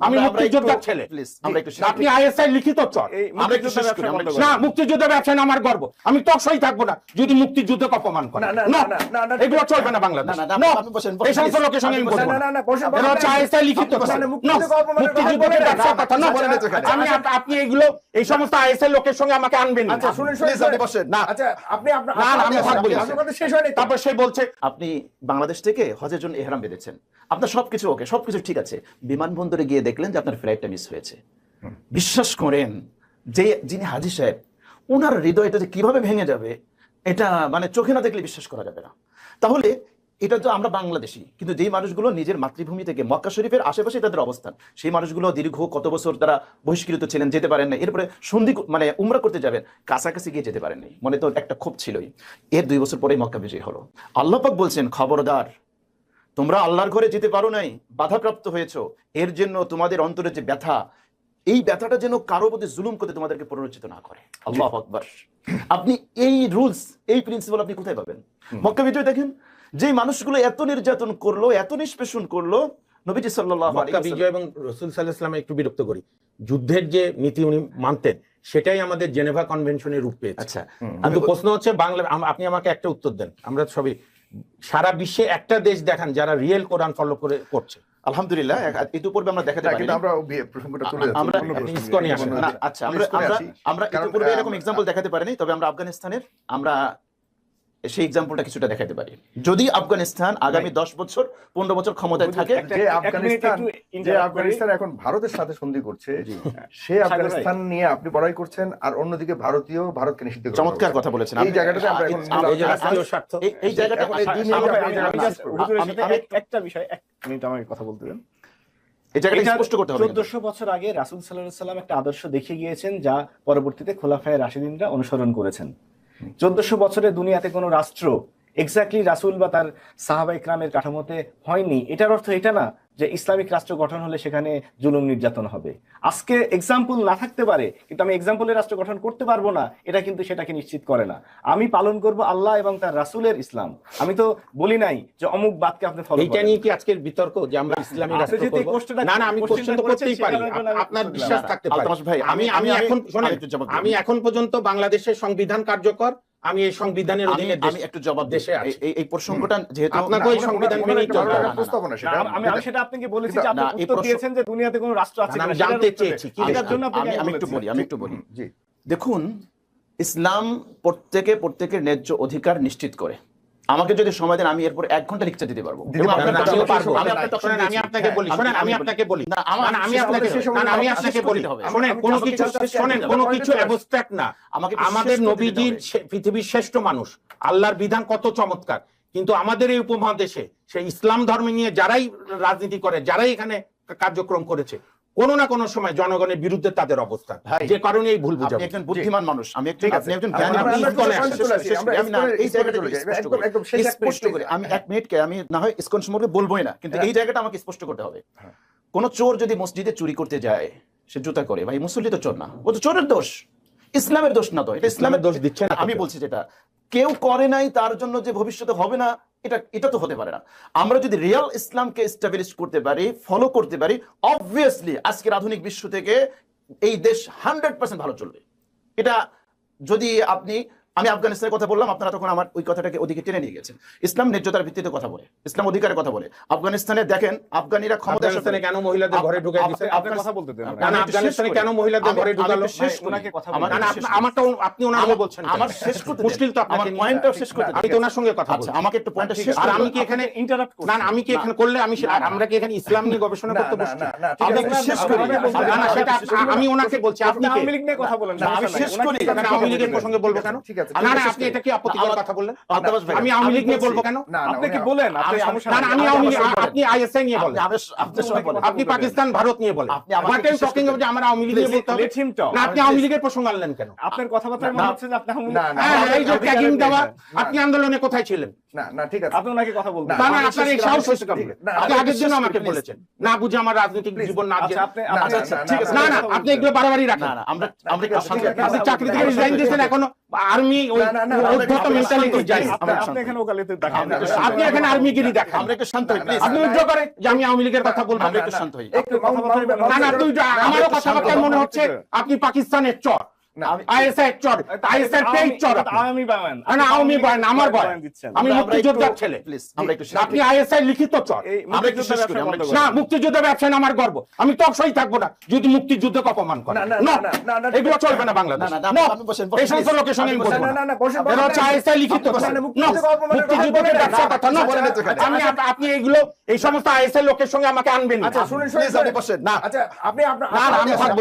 আমি মুক্তিযোদ্ধার ছেলে আপনি। আইএসআই লিখিত চর মুক্তিযোদ্ধা ব্যবসা না মুক্তিযুদ্ধ ব্যবসা নিয়ে আমার গর্ব আমি তকসই থাকব না যদি মুক্তিযুদ্ধকে অপমান করে না, না, No, না, না, না, এগুলো চলবে না বাংলাদেশ এই সমস্ত। লোকের সঙ্গে আমি বলব এরা হচ্ছে আইএসআই লিখিত মুক্তিযুদ্ধকে ব্যবসা কথা না আমি আপনি এগুলো এই সমস্ত আইএসআই লোকের আমাকে আনবেন না আচ্ছা। আচ্ছা? তারপর সে বলছে আপনি বাংলাদেশ থেকে হজের জন্য এহরাম বেঁধেছেন আপনার সবকিছু ওকে সবকিছু ঠিক আছে বিমানবন্দরে গিয়ে দেখলেন যে আপনার ফ্লাইটটা মিস হয়েছে। বিশ্বাস করেন যে যিনি হাজি সাহেব ওনার হৃদয়টা যে কীভাবে ভেঙে যাবে এটা মানে চোখে না দেখলে বিশ্বাস করা যাবে না। তাহলে এটা তো আমরা বাংলাদেশি কিন্তু যেই মানুষগুলো নিজের মাতৃভূমি থেকে মক্কা শরীফের আশেপাশে তাদের অবস্থান সেই মানুষগুলো দীর্ঘ কত বছর তারা বহিষ্কৃত ছিলেন যেতে পারেন না এরপরে সন্ধি মানে উমরা করতে যাবেন কাছাকাছি গিয়ে যেতে পারেননি মনে তো একটা ক্ষোভ ছিলই। এর দুই বছর পরেই মক্কা বিজয় হলো। আল্লাহ পাক বলছেন খবরদার তোমরা আল্লাহর ঘরে যেতে পারো নাই বাধাপ্রাপ্ত হয়েছো। এর জন্য তোমাদের অন্তরে যে ব্যথা এই ব্যথাটা যেন কারও প্রতি জুলুম করতে তোমাদেরকে প্ররোচিত না করে। আল্লাহ আকবার। আপনি এই রুলস এই প্রিন্সিপাল আপনি কোথায় পাবেন? মক্কা বিজয় দেখেন যে মানুষগুলো এত নির্যাতন করল এত নিষ্পেষণ করল নবীজি সাল্লাল্লাহু আলাইহি বিজয় এবং রসুল সাল্লাহ একটু বিরক্ত করি। যুদ্ধের যে নীতি উনি মানতেন সেটাই আমাদের জেনেভা কনভেনশনের রূপ পেয়েছে। আচ্ছা। কিন্তু প্রশ্ন হচ্ছে বাংলা আপনি আমাকে একটা উত্তর দেন। আমরা সবই সারা বিশ্বে একটা দেশ দেখান যারা রিয়েল কোরআন ফলো করে করছে। আলহামদুলিল্লাহ ইতিপূর্বে আমরা দেখাতে পারি কিন্তু আমরা প্রসঙ্গটা তুলে আমরা-। ইসকনে আসেন। না, আচ্ছা আমরা আমরা ইতিপূর্বে এরকম এক্সাম্পল দেখাতে পারিনি তবে আমরা আফগানিস্তানের আমরা সেই এক্সাম্পলটা কিছুটা দেখাতে পারি। যদি আফগানিস্তান আগামী দশ বছর পনেরো বছর ক্ষমতায় থাকে যে আফগানিস্তান যে আফগানিস্তান এখন ভারতের সাথে সন্ধি করছে সে আফগানিস্তান নিয়ে আপনি বড়াই করছেন আর অন্যদিকে ভারতীয় ভারতকে নিষিদ্ধ চমৎকার কথা বলেছেন। এই জায়গাটাতে আমরা এখন এই জায়গাটা একটা বিষয় এক মিনিট আমাকে কথা বলতে দেন। এই জায়গাটা স্পষ্ট করতে হবে কিন্তু। চোদ্দশো বছর আগে রাসুল সাল্লাহ সাল্লাম একটা আদর্শ দেখিয়ে গিয়েছেন যা পরবর্তীতে খোলাফায় রাশিদিনরা অনুসরণ করেছেন। চোদ্দশো বছরে দুনিয়াতে কোনো রাষ্ট্র এক্স্যাক্টলি রাসুল বা তার সাহাবা ইকরামের কাঠামোতে হয়নি। এটার অর্থ এটা না যে ইসলামিক রাষ্ট্র গঠন হলে সেখানে জুলুম নির্যাতন হবে। আজকে এক্সাম্পল না থাকতে পারে কিন্তু আমি এক্সাম্পলের রাষ্ট্র গঠন করতে পারব না এটা কিন্তু সেটাকে নিশ্চিত করে না। আমি পালন করব আল্লাহ এবং তার রাসুলের ইসলাম। আমি তো বলি নাই যে অমুক বাদকে আপনি ফলো এইটা নিয়ে কি আজকের বিতর্ক যে আমরা ইসলামী আপনি রাষ্ট্র করব? না না আমি কোশ্চেন তো করতেই পারি। আপনার বিশ্বাস থাকতে পারে। ভাই, আমি আমি- এখন। আমি এখন পর্যন্ত বাংলাদেশের সংবিধান কার্যকর? আমি এই সংবিধানের অধীনে আমি একটু জবাব দেশে এই প্রসঙ্গটা যেহেতু আপনাকে ওই সংবিধান মেনেই প্রস্তাবনা সেটা। আমি আমি সেটা আপনাকে বলেছি যে আপনি উত্তর দিয়েছেন যে দুনিয়াতে কোনো রাষ্ট্র আছে আমি জানতে চেয়েছি, কি এটার জন্য আমি আমি একটু বলি আমি একটু বলি। জি। দেখুন ইসলাম প্রত্যেকে প্রত্যেকের ন্যায্য অধিকার নিশ্চিত করে। আমাকে যদি সময় দেন আমি এরপর এক ঘণ্টা লেকচার দিতে পারব। আমি। আপনাকে বলি শোনেন আমি আপনাকে বলি। আমি আপনাকে আমি বলি। শোনেন কোনো কিছু শোনেন কোনো কিছু অ্যাবস্ট্রাক্ট না। আমাকে আমাদের। সে- পৃথিবীর শ্রেষ্ঠ মানুষ আল্লাহর বিধান কত চমৎকার। কিন্তু আমাদের এই উপমহাদেশে সেই ইসলাম ধর্ম নিয়ে যারাই রাজনীতি করে যারাই এখানে কার্যক্রম করেছে কোনো না কোনো সময় জনগণের বিরুদ্ধে তাদের অবস্থান। যে কারণে এই ভুল বুঝাবো। একজন বুদ্ধিমান মানুষ আমি আছে। আপনি একজন জ্ঞানী মানুষ। স্পষ্ট করি। আমি এক মিনিটকে আমি না হয় ইসকন সম্পর্কে বলবোই না কিন্তু। এই জায়গাটা আমাকে স্পষ্ট করতে হবে। হ্যাঁ। কোন চোর যদি মসজিদে চুরি করতে যায় সে জুতা করে। ভাই মুসল্লি তো চোর না। ও তো চোরের দোষ। ইসলামের দোষ না তো এটা ইসলামের দোষ দিচ্ছে না আমি বলছি যেটা। কেউ করে নাই তার জন্য যে ভবিষ্যতে হবে না এটা এটা তো হতে পারে না। আমরা যদি রিয়াল ইসলামকে এস্টাবলিশ করতে পারি ফলো করতে পারি অবভিয়াসলি আজকের আধুনিক বিশ্ব থেকে এই দেশ হান্ড্রেড পার্সেন্ট ভালো চলবে। এটা যদি আপনি আমি আফগানিস্তানের কথা বললাম আপনারা তখন আমার ওই কথাটাকে ওদিকে টেনে নিয়ে গেছেন। ইসলাম ন্যায্যতার ভিত্তিতে কথা বলে ইসলাম অধিকারের কথা বলে। আফগানিস্তানে দেখেন আফগানিরা ক্ষমতা আফগানিস্তানে কেন মহিলাদের ঘরে ঢুকে দিচ্ছে আপনার কথা বলতে দেন আমি না, না, একটু শেষ আফগানিস্তানে কেন মহিলাদের ঘরে ঢুকালো? শেষ ওনাকে কথা আমার না, না, শেষ আপনা- করি। আমারটা আপনি ওনার আগে বলছেন আমার শেষ করতে মুশকিল তো আপনাকে আমার শেষ করতে আমি তো ওনার সঙ্গে কথা আচ্ছা বলছি। আমাকে একটু পয়েন্টটা শেষ আর আমি কি এখানে ইন্টারাপ্ট না না, আমি কি এখানে করলে আমি আমরা কি এখানে ইসলাম নিয়ে গবেষণা করতে বসছি? আমি আছে, একটু না, শেষ করি। না, না, সেটা আমি ওনাকে বলছি আপনি? আওয়ামী লীগ নিয়ে কথা বলেন না, আমি শেষ করি। আওয়ামী লীগের প্রসঙ্গে বলব কেন ঠিক আছে, না না আপনি এটা কি আপত্তিকর কথা বললেন? আমি আওয়ামী লীগ নিয়ে বলব কেন? না, না, আপনি কি বলেন? আপনার সমস্যা না না আমি আওয়ামী লীগ আপনি আইএসআই নিয়ে বলেন। আমার- আপনার বলেন। আপনি পাকিস্তান ভারত নিয়ে বলেন। হোয়াট আই টকিং করতে যে আওয়ামী লীগ নিয়ে বলতে হবে। Let him talk. না আপনি আওয়ামী লীগের প্রসঙ্গ আনলেন কেন? আপনার কথাবার্তায় মনে হচ্ছে যে আপনি আওয়ামী লীগ- না, না, এই যে ট্যাগিং দেওয়া আপনি আন্দোলনে কোথায় ছিলেন? না না ঠিক আছে। আপনি ওনাকে কথা বলবেন। না না আপনার এই সাহস করে কেমন? আপনি আগের জন্য আমাকে বলেছেন। না বুঝে আমার রাজনৈতিক জীবন না আচ্ছা আপনি না, আপনি- আচ্ছা, ঠিক আছে না না আপনি এগুলো বাড়াবাড়ি রাখেন। না আমরা আমরা। চাকরি থেকে রিজাইন দিয়েছেন এখনও আর্মি। আপনি- আমরা আপনি শান্ত। এখানে ওকালতি দেখান। আমরা না। একটু আপনি এখানে আর্মিগিরি দেখান। আমরা একটু শান্ত হই আপনি উদ্যোগ করেন যে আমি আওয়ামী লীগের কথা বলব। আমরা একটু শান্ত হই। একটু মামুন ভাই, না না তুই আমারও কথাবার্তায় মনে হচ্ছে আপনি পাকিস্তানের চর। আমি মুক্তিযোদ্ধা ব্যবসায় আমার গর্ব থাকব না যদি মুক্তিযুদ্ধকে অপমান করে এগুলো চলবে না বাংলাদেশ এই সমস্ত লোকের সঙ্গে লিখিত আপনি মুক্তিযুদ্ধকে। ব্যবসার কথা না আচ্ছা, আচ্ছা। আমি এইগুলো এই সমস্ত আইএসআই লোকের সঙ্গে আমাকে আনবেন না আচ্ছা শুনুন শুনুন আপনি না আচ্ছা আপনি আপনার না, না, আমি থাকব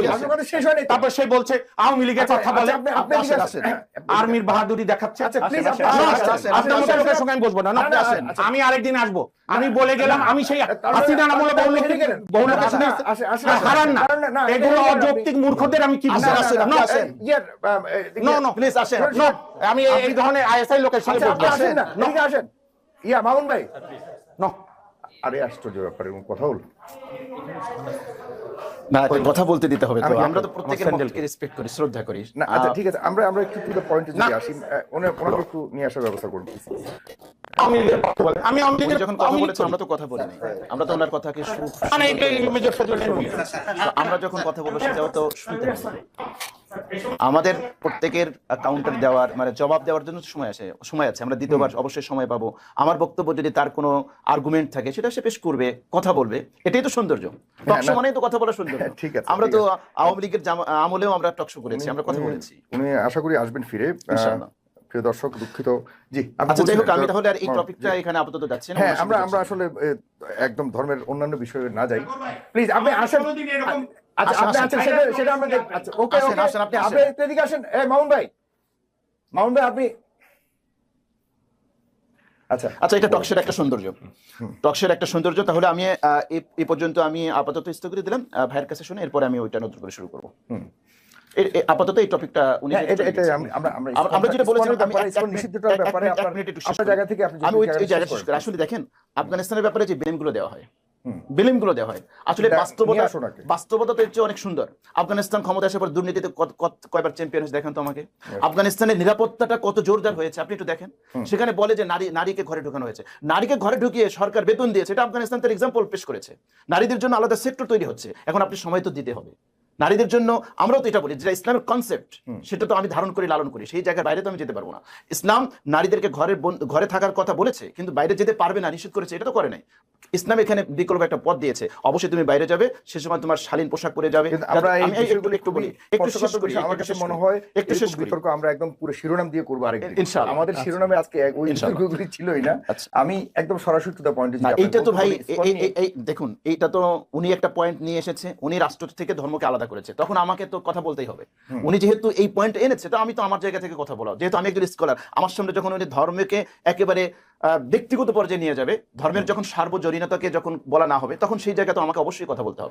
তারপর সে বলছে আওয়ামী লীগের আচ্ছা, কথা বলে আপনি- আসেন। আর্মির বাহাদুরি দেখাচ্ছে। আচ্ছা আপনার মতো লোকের সঙ্গে আমি বসবো না। আসেন। আচ্ছা। আমি আরেকদিন আসব। আমি বলে গেলাম আমি সেই তাহলে- হাসিনা আমলে বহু লোক বহু লোকের সঙ্গে না, আসেন, আসেন, না, আসেন। হারান না। এগুলো অযৌক্তিক মূর্খদের আমি কি না। ইয়ে, প্লিজ আসেন। No, আমি এই- ধরনের আইএসআই লোকের সঙ্গে বসবো। আসেন না, আসেন। ইয়া, মামুন ভাই। আরে আশ্চর্য ব্যাপার, কথা হলো। না কথা বলতে দিতে হবে তো আমরা তো আমার প্রত্যেকের মতকে রেসপেক্ট করি শ্রদ্ধা করি না, আচ্ছা, ঠিক আছে, আমরা আমরা একটু to the point যদি আসি, ওনার- ওনাকে একটু নিয়ে আসার ব্যবস্থা করুন, আমি। আমি লীগের যখন কথা বলেছি আমরা তো কথা বলি নাই আমরা তো ওনার কথাকে। মানে। আমরা যখন কথা বলব সেটাও তো শুনতে হবে। আমাদের প্রত্যেকের কাউন্টার দেওয়ার মানে জবাব দেওয়ার জন্য সময় আছে সময় আছে। আমরা দ্বিতীয়বার অবশ্যই সময় পাবো। আমার বক্তব্য যদি তার কোনো আর্গুমেন্ট থাকে সেটা সে পেশ করবে কথা বলবে। এটাই তো সৌন্দর্য। টকশো না। মানেই তো কথা বলা সৌন্দর্য। হ্যাঁ, ঠিক আছে, আমরা তো আওয়ামী লীগের জামা- আমলেও আমরা টকশো করেছি আমরা কথা বলেছি। উনি আশা করি আসবেন ফিরে। প্রিয় দর্শক দুঃখিত। জি আচ্ছা যাই হোক আমি তাহলে আর এই টপিকটা এখানে আপাতত যাচ্ছি না হ্যাঁ আমরা আমরা আসলে একদম ধর্মের অন্যান্য বিষয়ে না যাই। প্লিজ আপনি আসেন। আচ্ছা আপনি। আচ্ছা সেটা সেটা আমরা আচ্ছা ওকে ওকে আসেন, আপনি আপনি এদিকে আসেন। এই মামুন ভাই। মামুন ভাই আপনি আচ্ছা। আচ্ছা এটা টকশের একটা সৌন্দর্য। টকশের একটা সৌন্দর্য। তাহলে আমি এই পর্যন্ত আমি আপাতত স্থগিত দিলাম। ভাইয়ের কাছে শুনে এরপরে আমি ওইটা নতুন করে শুরু করব। এ- এ- আপাতত এই টপিকটা উনি হ্যাঁ, আমরা যেটা বলেছিলাম আমি নিষিদ্ধটার ব্যাপারে আপনার। জায়গা থেকে আপনি আমি ওই জায়গা আসলে দেখেন আফগানিস্তানের ব্যাপারে যে ব্লেমগুলো দেওয়া হয়। ব্লেমগুলো দেওয়া হয়। আসলে বাস্তবতা বাস্তবতা তো হচ্ছে অনেক সুন্দর। আফগানিস্তান ক্ষমতা আসার পর দুর্নীতিতে কয়বার চ্যাম্পিয়ন হয়েছে দেখেন তো আমাকে। আফগানিস্তানের নিরাপত্তাটা কত জোরদার হয়েছে আপনি একটু দেখেন। সেখানে বলে যে নারী নারীকে ঘরে ঢুকানো হয়েছে। নারীকে ঘরে ঢুকিয়ে সরকার বেতন দিয়েছে এটা আফগানিস্তান তার এক্সাম্পল পেশ করেছে। নারীদের জন্য আলাদা সেক্টর তৈরি হচ্ছে। এখন আপনি সময় তো দিতে হবে। নারীদের জন্য আমরাও তো এটা বলি যেটা ইসলামের কনসেপ্ট সেটা তো আমি ধারণ করি লালন করি সেই জায়গার বাইরে তো আমি যেতে পারব না। ইসলাম নারীদেরকে ঘরে ঘরে থাকার কথা বলেছে কিন্তু বাইরে যেতে পারবে না নিষেধ করেছে এটা তো করে নাই। ইসলাম এখানে বিকল্প একটা পথ দিয়েছে অবশ্যই তুমি বাইরে যাবে সে সময় তোমার শালীন পোশাক পরে যাবে আমরা এই আমি একটু বলি একটু শেষ করি আমার কাছে মনে হয় একটু শেষ বিতর্ক আমরা একদম পুরো শিরোনাম দিয়ে করব আরেকদিন। ইনশাআল্লাহ। আমাদের শিরোনামে আজকে এক- ওই বিতর্কগুলি ছিলই না। আচ্ছা। আমি একদম সরাসরি টু দ্য পয়েন্টে এইটা তো ভাই দেখুন এইটা তো উনি একটা পয়েন্ট নিয়ে এসেছে উনি রাষ্ট্র থেকে ধর্মকে আলাদা করেছে তখন আমাকে তো কথা বলতেই হবে। উনি যেহেতু এই পয়েন্ট এনেছে তো আমি তো আমার জায়গা থেকে কথা বলা যেহেতু আমি একজন স্কলার আমার সামনে যখন উনি ধর্মকে একেবারে আহ, ব্যক্তিগত পর্যায়ে নিয়ে যাবে ধর্মের যখন সার্বজনীনতাকে যখন বলা না হবে তখন সেই জায়গা তো আমাকে অবশ্যই কথা বলতে হবে।